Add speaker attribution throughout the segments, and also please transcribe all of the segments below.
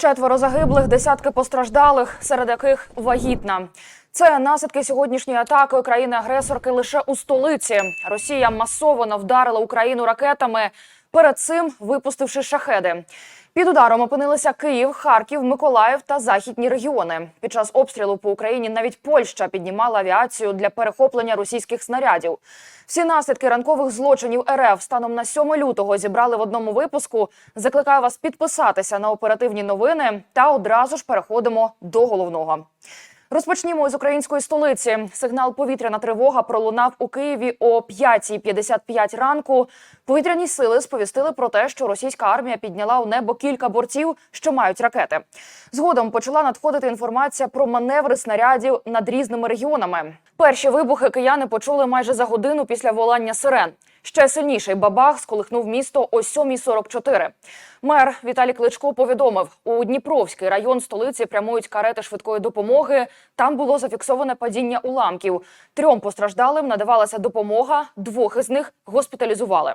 Speaker 1: Четверо загиблих, десятки постраждалих, серед яких вагітна. Це наслідки сьогоднішньої атаки країни-агресорки лише у столиці. Росія масово вдарила Україну ракетами, перед цим випустивши шахеди. Під ударом опинилися Київ, Харків, Миколаїв та західні регіони. Під час обстрілу по Україні навіть Польща піднімала авіацію для перехоплення російських снарядів. Всі наслідки ранкових злочинів РФ станом на 7 лютого зібрали в одному випуску. Закликаю вас підписатися на оперативні новини та одразу ж переходимо до головного. Розпочнімо з української столиці. Сигнал повітряна тривога пролунав у Києві о 5.55 ранку. Повітряні сили сповістили про те, що російська армія підняла у небо кілька борців, що мають ракети. Згодом почала надходити інформація про маневри снарядів над різними регіонами. Перші вибухи кияни почули майже за годину після волання сирен. Ще сильніший бабах сколихнув місто о 7.44. Мер Віталій Кличко повідомив, у Дніпровський район столиці прямують карети швидкої допомоги. Там було зафіксоване падіння уламків. Трьом постраждалим надавалася допомога, двох із них госпіталізували.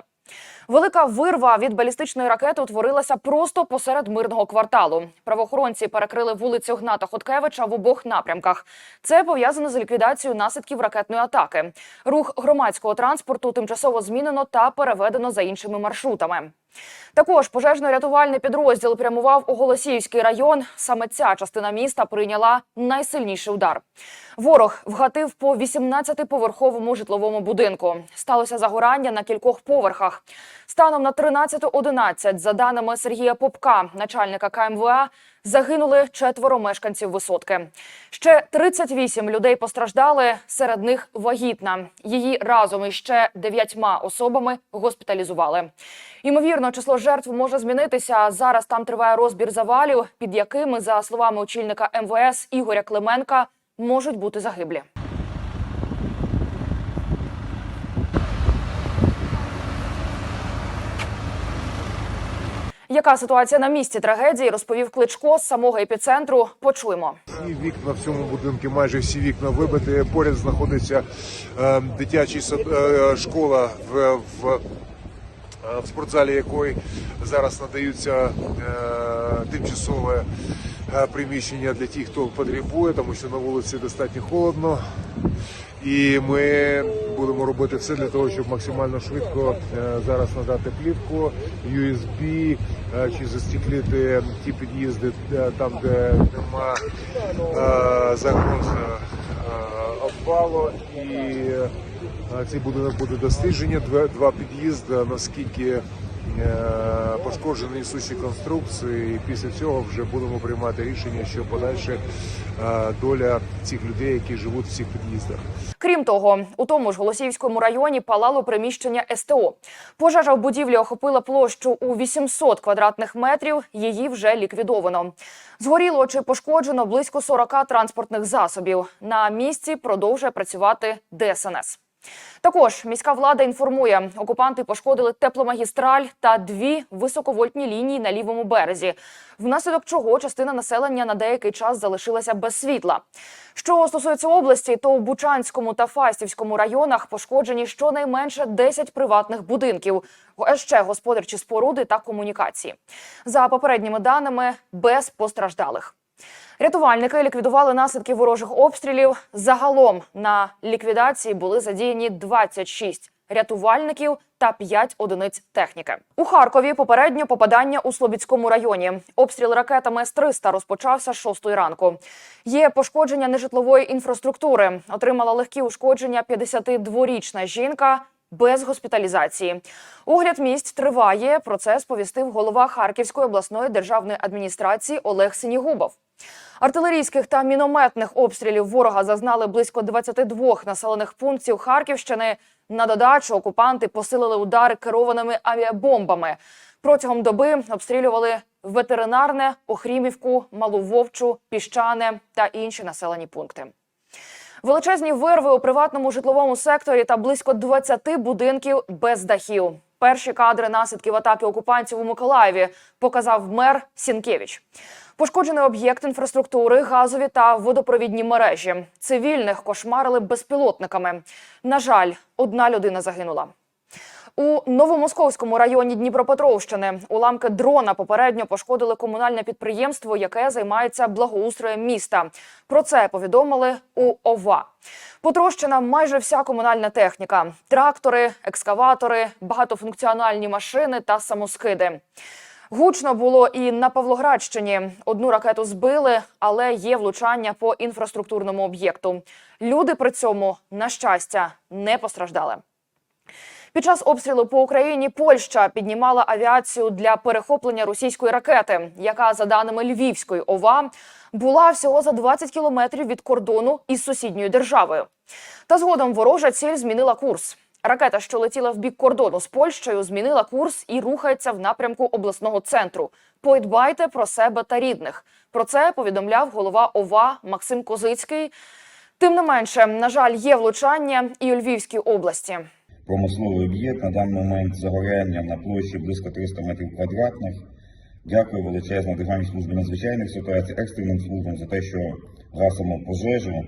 Speaker 1: Велика вирва від балістичної ракети утворилася просто посеред мирного кварталу. Правоохоронці перекрили вулицю Гната Хоткевича в обох напрямках. Це пов'язано з ліквідацією наслідків ракетної атаки. Рух громадського транспорту тимчасово змінено та переведено за іншими маршрутами. Також пожежно-рятувальний підрозділ прямував у Голосіївський район. Саме ця частина міста прийняла найсильніший удар. Ворог вгатив по 18-поверховому житловому будинку. Сталося загорання на кількох поверхах. Станом на 13.11, за даними Сергія Попка, начальника КМВА, загинули четверо мешканців висотки. Ще 38 людей постраждали, серед них вагітна. Її разом із ще дев'ятьма особами госпіталізували. Ймовірно, число жертв може змінитися. Зараз там триває розбір завалів, під якими, за словами очільника МВС Ігоря Клименка, можуть бути загиблі. Яка ситуація на місці трагедії, розповів Кличко з самого епіцентру. Почуємо.
Speaker 2: Всі вікна в цьому будинку, майже всі вікна вибиті. Поряд знаходиться е, сад- е, школа, в, в, е, в спортзалі якої зараз надаються е, тимчасове е, приміщення для тих, хто потребує, тому що на вулиці достатньо холодно. І ми будемо робити все для того, щоб максимально швидко е, зараз надати плівку, USB, чи застікліти ті під'їзди е, там, де нема е, загроз е, обвалу. І це буде буде дослідження. Два, під'їзди, наскільки пошкоджені несущі конструкції. І після цього вже будемо приймати рішення, що подальше е, доля цих людей, які живуть в цих під'їздах.
Speaker 1: Крім того, у тому ж Голосіївському районі палало приміщення СТО. Пожежа в будівлі охопила площу у 800 квадратних метрів. Її вже ліквідовано. Згоріло чи пошкоджено близько 40 транспортних засобів. На місці продовжує працювати ДСНС. Також міська влада інформує, окупанти пошкодили тепломагістраль та дві високовольтні лінії на лівому березі, внаслідок чого частина населення на деякий час залишилася без світла. Що стосується області, то у Бучанському та Фастівському районах пошкоджені щонайменше 10 приватних будинків, ще господарчі споруди та комунікації. За попередніми даними, без постраждалих. Рятувальники ліквідували наслідки ворожих обстрілів. Загалом на ліквідації були задіяні 26 рятувальників та 5 одиниць техніки. У Харкові попередньо попадання у Слобідському районі. Обстріл ракетами С-300 розпочався з 6 ранку. Є пошкодження нежитлової інфраструктури. Отримала легкі ушкодження 52-річна жінка. Без госпіталізації огляд місць триває. Про це сповістив голова Харківської обласної державної адміністрації Олег Синігубов. Артилерійських та мінометних обстрілів ворога зазнали близько 22 населених пунктів Харківщини. На додачу окупанти посилили удари керованими авіабомбами. Протягом доби обстрілювали ветеринарне, Охрімівку, Малу Вовчу, Піщане та інші населені пункти. Величезні вирви у приватному житловому секторі та близько 20 будинків без дахів. Перші кадри наслідків атаки окупантів у Миколаєві показав мер Сінкевич. Пошкоджений об'єкт інфраструктури, газові та водопровідні мережі. Цивільних кошмарили безпілотниками. На жаль, одна людина загинула. У Новомосковському районі Дніпропетровщини уламки дрона попередньо пошкодили комунальне підприємство, яке займається благоустроєм міста. Про це повідомили у ОВА. Потрощена майже вся комунальна техніка: трактори, екскаватори, багатофункціональні машини та самоскиди. Гучно було і на Павлоградщині. Одну ракету збили, але є влучання по інфраструктурному об'єкту. Люди при цьому, на щастя, не постраждали. Під час обстрілу по Україні Польща піднімала авіацію для перехоплення російської ракети, яка, за даними Львівської ОВА, була всього за 20 кілометрів від кордону із сусідньою державою. Та згодом ворожа ціль змінила курс. Ракета, що летіла в бік кордону з Польщею, змінила курс і рухається в напрямку обласного центру. Подбайте про себе та рідних. Про це повідомляв голова ОВА Максим Козицький. Тим не менше, на жаль, є влучання і у Львівській області.
Speaker 3: Промисловий об'єкт на даний момент загоряння на площі близько 300 метрів квадратних. Дякую величезно Державній службі надзвичайних ситуацій, екстреним службам за те, що гасимо пожежу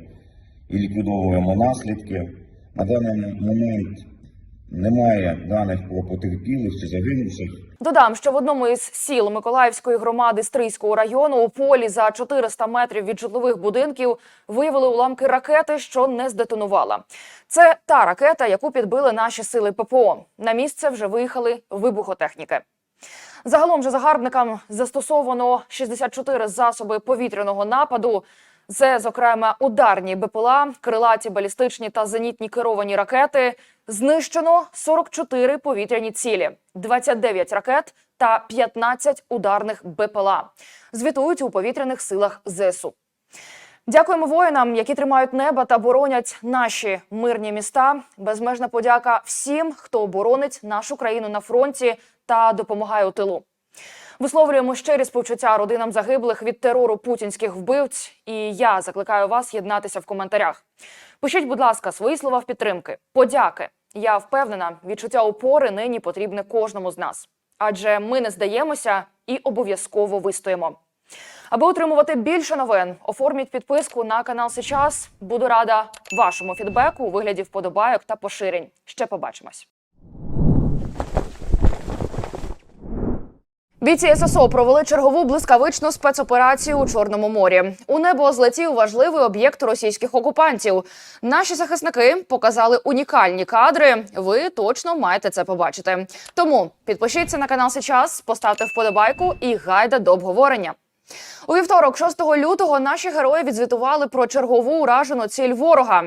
Speaker 3: і ліквідовуємо наслідки. На даний момент немає даних про потерпілих чи загинувших.
Speaker 1: Додам, що в одному із сіл Миколаївської громади Стрийського району у полі за 400 метрів від житлових будинків виявили уламки ракети, що не здетонувала. Це та ракета, яку підбили наші сили ППО. На місце вже виїхали вибухотехніки. Загалом же загарбникам застосовано 64 засоби повітряного нападу. Це, зокрема, ударні БПЛА, крилаті балістичні та зенітні керовані ракети. Знищено 44 повітряні цілі, 29 ракет та 15 ударних БПЛА. Звітують у повітряних силах ЗСУ. Дякуємо воїнам, які тримають небо та боронять наші мирні міста. Безмежна подяка всім, хто боронить нашу країну на фронті та допомагає у тилу. Висловлюємо щирі співчуття родинам загиблих від терору путінських вбивць. І я закликаю вас єднатися в коментарях. Пишіть, будь ласка, свої слова в підтримки, подяки. Я впевнена, відчуття опори нині потрібне кожному з нас, адже ми не здаємося і обов'язково вистоїмо. Аби отримувати більше новин, оформіть підписку на канал Сейчас. Буду рада вашому фідбеку у вигляді вподобайок та поширень. Ще побачимось. Бійці ССО провели чергову блискавичну спецоперацію у Чорному морі. У небо злетів важливий об'єкт російських окупантів. Наші захисники показали унікальні кадри. Ви точно маєте це побачити. Тому підпишіться на канал Сейчас, поставте вподобайку і гайда до обговорення. У вівторок, 6 лютого, наші герої відзвітували про чергову уражену ціль ворога.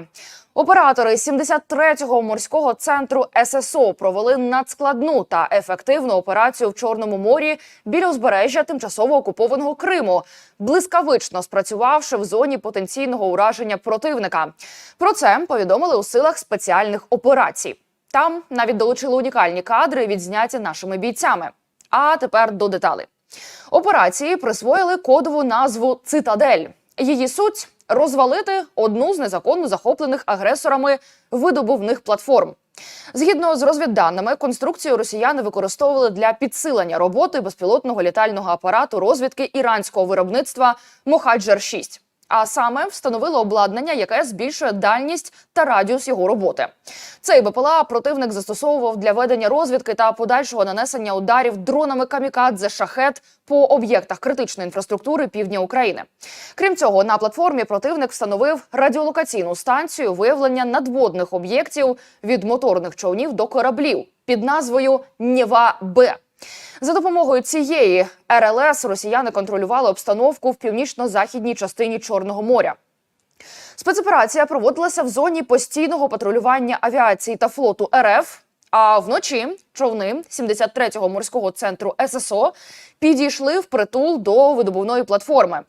Speaker 1: Оператори 73-го морського центру ССО провели надскладну та ефективну операцію в Чорному морі біля узбережжя тимчасово окупованого Криму, блискавично спрацювавши в зоні потенційного ураження противника. Про це повідомили у силах спеціальних операцій. Там навіть долучили унікальні кадри, відзняті нашими бійцями. А тепер до деталей. Операції присвоїли кодову назву Цитадель. Її суть розвалити одну з незаконно захоплених агресорами видобувних платформ. Згідно з розвідданими, конструкцію росіяни використовували для підсилення роботи безпілотного літального апарату розвідки іранського виробництва Мохаджер 6 а саме встановили обладнання, яке збільшує дальність та радіус його роботи. Цей БПЛА противник застосовував для ведення розвідки та подальшого нанесення ударів дронами камікадзе шахет по об'єктах критичної інфраструктури півдня України. Крім цього, на платформі противник встановив радіолокаційну станцію виявлення надводних об'єктів від моторних човнів до кораблів під назвою Нєва Б. За допомогою цієї РЛС росіяни контролювали обстановку в північно-західній частині Чорного моря. Спецоперація проводилася в зоні постійного патрулювання авіації та флоту РФ. А вночі човни 73-го морського центру ССО підійшли в притул до видобувної платформи.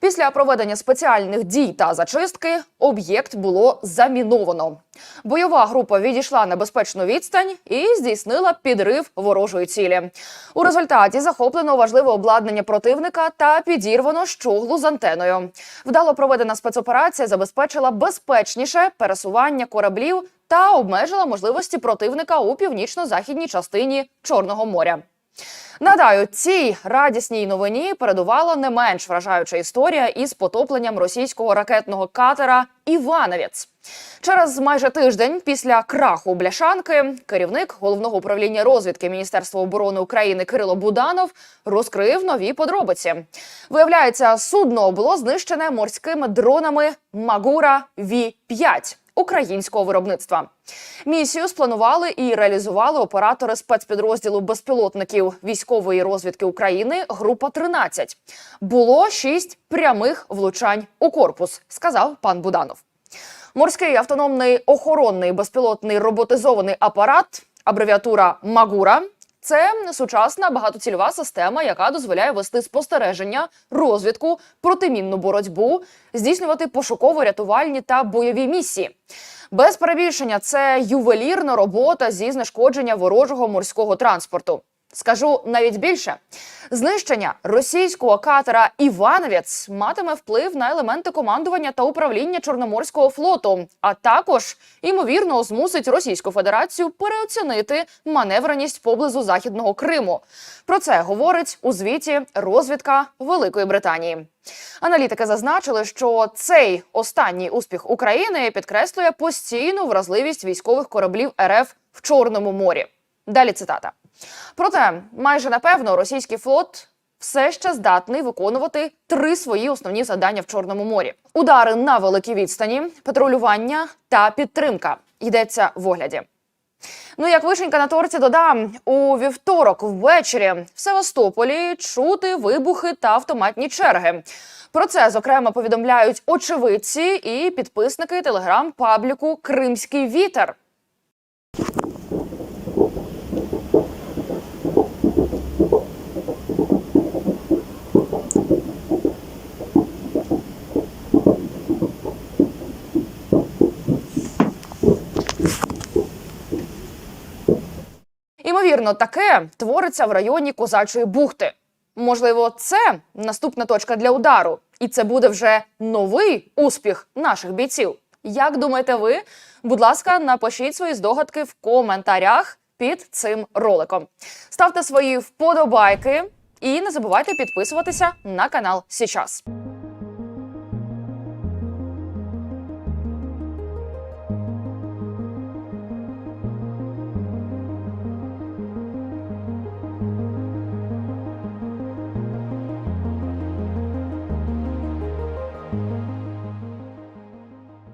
Speaker 1: Після проведення спеціальних дій та зачистки об'єкт було заміновано. Бойова група відійшла на безпечну відстань і здійснила підрив ворожої цілі. У результаті захоплено важливе обладнання противника та підірвано щоглу з антеною. Вдало проведена спецоперація забезпечила безпечніше пересування кораблів та обмежила можливості противника у північно-західній частині Чорного моря. Нагадаю, цій радісній новині передувала не менш вражаюча історія із потопленням російського ракетного катера Івановець. Через майже тиждень після краху бляшанки керівник головного управління розвідки Міністерства оборони України Кирило Буданов розкрив нові подробиці. Виявляється, судно було знищене морськими дронами Магура Ві 5 українського виробництва. Місію спланували і реалізували оператори спецпідрозділу безпілотників військової розвідки України Група 13 Було шість прямих влучань у корпус, сказав пан Буданов. Морський автономний охоронний безпілотний роботизований апарат, абревіатура Магура. Це сучасна багатоцільова система, яка дозволяє вести спостереження, розвідку, протимінну боротьбу, здійснювати пошуково-рятувальні та бойові місії. Без перебільшення це ювелірна робота зі знешкодження ворожого морського транспорту. Скажу навіть більше: знищення російського катера Івановець матиме вплив на елементи командування та управління Чорноморського флоту, а також ймовірно змусить Російську Федерацію переоцінити маневреність поблизу західного Криму. Про це говорить у звіті розвідка Великої Британії. Аналітики зазначили, що цей останній успіх України підкреслює постійну вразливість військових кораблів РФ в Чорному морі. Далі цитата. Проте, майже напевно, російський флот все ще здатний виконувати три свої основні завдання в Чорному морі: удари на великій відстані, патрулювання та підтримка. Йдеться в огляді. Ну, як вишенька на торті додам, у вівторок ввечері в Севастополі чути вибухи та автоматні черги. Про це зокрема повідомляють очевидці і підписники телеграм-пабліку Кримський вітер. Імовірно, таке твориться в районі Козачої бухти. Можливо, це наступна точка для удару, і це буде вже новий успіх наших бійців. Як думаєте ви? Будь ласка, напишіть свої здогадки в коментарях під цим роликом. Ставте свої вподобайки і не забувайте підписуватися на канал Січас.